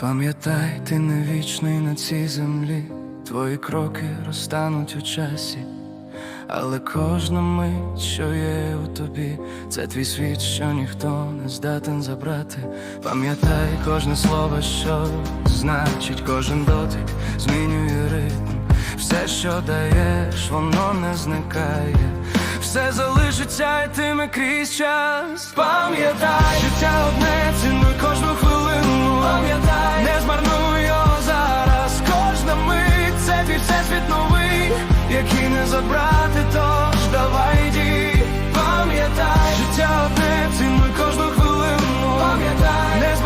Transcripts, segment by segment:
Пам'ятай, ти не вічний на цій землі, твої кроки розтануть у часі, але кожна мить, що є у тобі, це твій світ, що ніхто не здатен забрати. Пам'ятай кожне слово, що значить, кожен дотик змінює ритм. Все, що даєш, воно не зникає. Все залишиться йтиме крізь час. Пам'ятай, життя одне, цінуй кожну всесвіт новий, який не забрати, тож давай йди. Пам'ятай, життя одне, цінуй кожну хвилину. Пам'ятай, не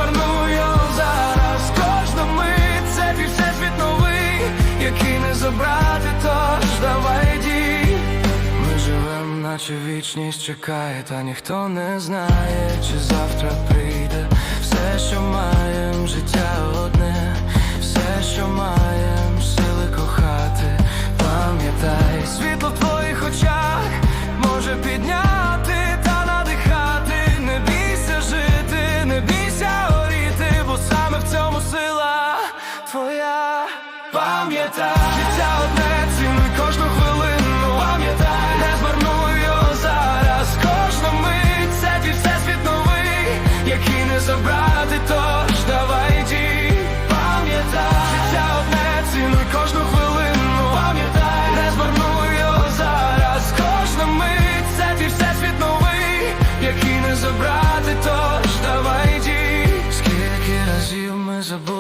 його зараз. Кожна мить це твій всесвіт новий, який не забрати, тож давай йди. Ми живем, наче вічність чекає, та ніхто не знає, чи завтра прийде. Пам'ятай, життя одне, цінуй кожну хвилину. Пам'ятай, не змарнуй його зараз. Кожна мить це твій всесвіт новий, який не забрати, тож давай йди. Пам'ятай, життя одне, цінуй кожну хвилину. Пам'ятай, не змарнуй його зараз. Кожна мить це твій всесвіт новий, який не забрати,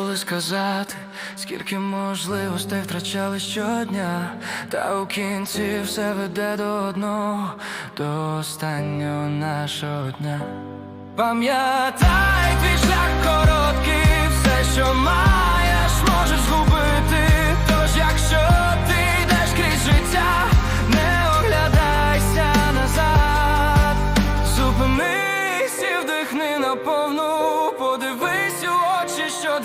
ми сказати, скільки можливостей втрачали щодня, та у кінці все веде до одного, до останнього нашого дня. Пам'ятай, твій шлях короткий, все, що маєш,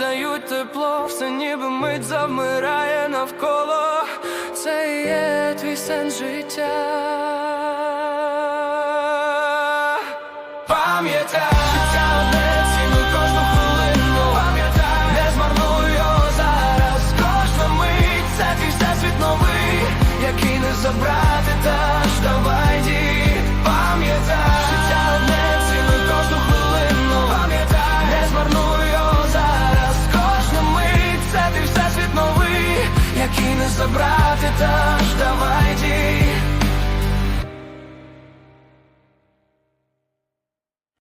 дають тепло, все ніби мить завмирає навколо, це є твій сен життя. Пам'ятай